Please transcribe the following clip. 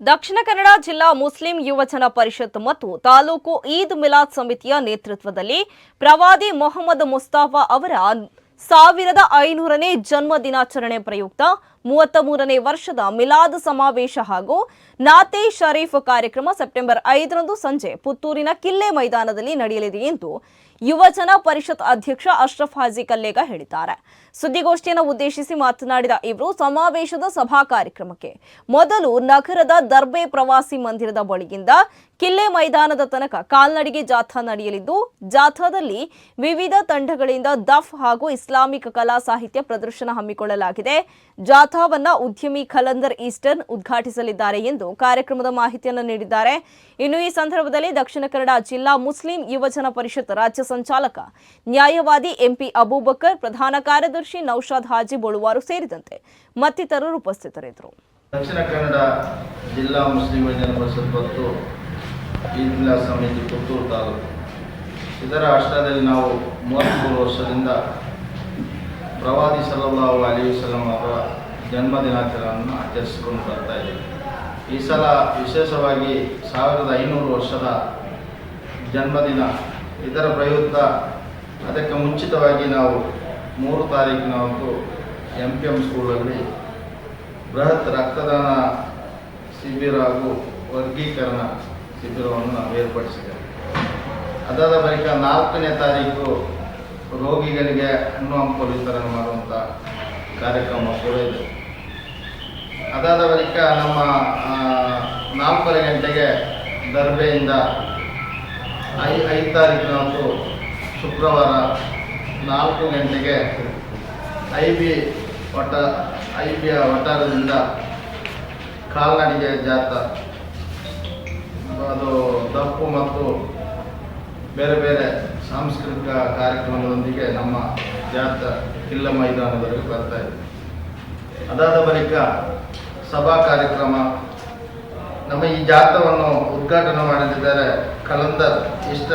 ದಕ್ಷಿಣ ಕನ್ನಡ ಜಿಲ್ಲಾ ಮುಸ್ಲಿಂ ಯುವಜನ ಪರಿಷತ್ ಮತ್ತು ತಾಲೂಕು ಈದ್ ಮಿಲಾದ್ ಸಮಿತಿಯ ನೇತೃತ್ವದಲ್ಲಿ ಪ್ರವಾದಿ ಮೊಹಮ್ಮದ್ ಮುಸ್ತಾಫಾ ಅವರ ಸಾವಿರದ ಐನೂರನೇ ಜನ್ಮ ದಿನಾಚರಣೆ ಪ್ರಯುಕ್ತ ಮೂವತ್ತ ಮೂರನೇ ವರ್ಷದ ಮಿಲಾದ್ ಸಮಾವೇಶ ಹಾಗೂ ನಾತೆ ಶರೀಫ್ ಕಾರ್ಯಕ್ರಮ ಸೆಪ್ಟೆಂಬರ್ ಐದರಂದು ಸಂಜೆ ಪುತ್ತೂರಿನ ಕಿಲ್ಲೆ ಮೈದಾನದಲ್ಲಿ ನಡೆಯಲಿದೆ ಎಂದು ಯುವಜನ ಪರಿಷತ್ ಅಧ್ಯಕ್ಷ ಅಶ್ರಫ್ ಹಾಜಿ ಕಲ್ಲೇಗ ಹೇಳಿದ್ದಾರೆ. ಸುದ್ದಿಗೋಷ್ಠಿಯನ್ನು ಉದ್ದೇಶಿಸಿ ಮಾತನಾಡಿದ ಇವರು, ಸಮಾವೇಶದ ಸಭಾ ಕಾರ್ಯಕ್ರಮಕ್ಕೆ ಮೊದಲು ನಗರದ ದರ್ಬೆ ಪ್ರವಾಸಿ ಮಂದಿರದ ಬಳಿಯಿಂದ ಕಿಲ್ಲೆ ಮೈದಾನದ ತನಕ ಕಾಲ್ನಡಿಗೆ ಜಾಥಾ ನಡೆಯಲಿದ್ದು, ಜಾಥಾದಲ್ಲಿ ವಿವಿಧ ತಂಡಗಳಿಂದ ದಫ್ ಹಾಗೂ ಇಸ್ಲಾಮಿಕ್ ಕಲಾ ಸಾಹಿತ್ಯ ಪ್ರದರ್ಶನ ಹಮ್ಮಿಕೊಳ್ಳಲಾಗಿದೆ. ಜಾಥಾವನ್ನ ಉದ್ಯಮಿ ಖಲಂದರ್ ಈಸ್ಟರ್ನ್ ಉದ್ಘಾಟಿಸಲಿದ್ದಾರೆ ಎಂದು ಕಾರ್ಯಕ್ರಮದ ಮಾಹಿತಿಯನ್ನು ನೀಡಿದ್ದಾರೆ. ಇನ್ನು ಈ ಸಂದರ್ಭದಲ್ಲಿ ದಕ್ಷಿಣ ಕನ್ನಡ ಜಿಲ್ಲಾ ಮುಸ್ಲಿಂ ಯುವಜನ ಪರಿಷತ್ ರಾಜ್ಯ ಸಂಚಾಲಕ, ನ್ಯಾಯವಾದಿ ಎಂಪಿ ಅಬೂಬಕರ್, ಪ್ರಧಾನ ಕಾರ್ಯದರ್ಶಿ ನೌಶಾದ್ ಹಾಜಿ ಬಳುವಾರು ಸೇರಿದಂತೆ ಮತ್ತಿತರರು ಉಪಸ್ಥಿತರಿದ್ದರು. ದಕ್ಷಿಣ ಕನ್ನಡ ಜಿಲ್ಲಾ ಮುಸ್ಲಿಂ ಯುವಜನ ಪರಿಷತ್ ಮತ್ತು ಈ ಮಿಲಾದ್ ಸಮಿತಿ ಪುತ್ತೂರು ತಾಲೂಕು. ಇದರ ಆಶ್ರಯದಲ್ಲಿ ನಾವು ಮೂವತ್ತ್ಮೂರು ವರ್ಷದಿಂದ ಪ್ರವಾದಿ ಸಲ್ಲಲ್ಲಾಹು ಅಲಿ ವಸಲ್ಲಂ ಅವರ ಜನ್ಮ ದಿನಾಚರಣೆಯನ್ನು ಆಚರಿಸಿಕೊಂಡು ಬರ್ತಾ ಇದ್ದೀವಿ. ಈ ಸಲ ವಿಶೇಷವಾಗಿ ಸಾವಿರದ ಐನೂರು ವರ್ಷದ ಜನ್ಮದಿನ. ಇದರ ಪ್ರಯುಕ್ತ ಅದಕ್ಕೆ ಮುಂಚಿತವಾಗಿ ನಾವು ಮೂರು ತಾರೀಕಿನವರೆಗೂ ಎಂ ಪಿ ಎಂ ಸ್ಕೂಲಲ್ಲಿ ಬೃಹತ್ ರಕ್ತದಾನ ಶಿಬಿರ ಹಾಗೂ ವರ್ಗೀಕರಣ ಶಿಬಿರವನ್ನು ನಾವು ಏರ್ಪಡಿಸಿದ್ದೇವೆ. ಅದಾದ ಬಳಿಕ ನಾಲ್ಕನೇ ತಾರೀಕು ರೋಗಿಗಳಿಗೆ ಹಣ್ಣು ಹಂಪಲು ವಿತರಣೆ ಮಾಡುವಂಥ ಕಾರ್ಯಕ್ರಮ ಕೂಡ ಇದೆ. ಅದಾದ ಬಳಿಕ ನಮ್ಮ ನಾಲ್ಕೂವರೆ ಗಂಟೆಗೆ ದರ್ಬೆಯಿಂದ ಐ, ಐದು ಶುಕ್ರವಾರ ನಾಲ್ಕು ಗಂಟೆಗೆ ಐ ಬಿ ವಟ ಐ ಬಿಯ ವಟಾರದಿಂದ ಕಾಲ್ನಡಿಗೆ ಜಾತ ಅದು ದಪ್ಪು ಮತ್ತು ಬೇರೆ ಬೇರೆ ಸಾಂಸ್ಕೃತಿಕ ಕಾರ್ಯಕ್ರಮದೊಂದಿಗೆ ನಮ್ಮ ಜಾಥಾ ಕಿಲ್ಲ ಮೈದಾನದವರೆಗೆ ಬರ್ತಾ ಇದೆ. ಅದಾದ ಬಳಿಕ ಸಭಾ ಕಾರ್ಯಕ್ರಮ, ನಮ್ಮ ಈ ಜಾಥವನ್ನು ಉದ್ಘಾಟನೆ ಮಾಡಲಿದ್ದಾರೆ ಕಲಂದರ್, ಇಷ್ಟ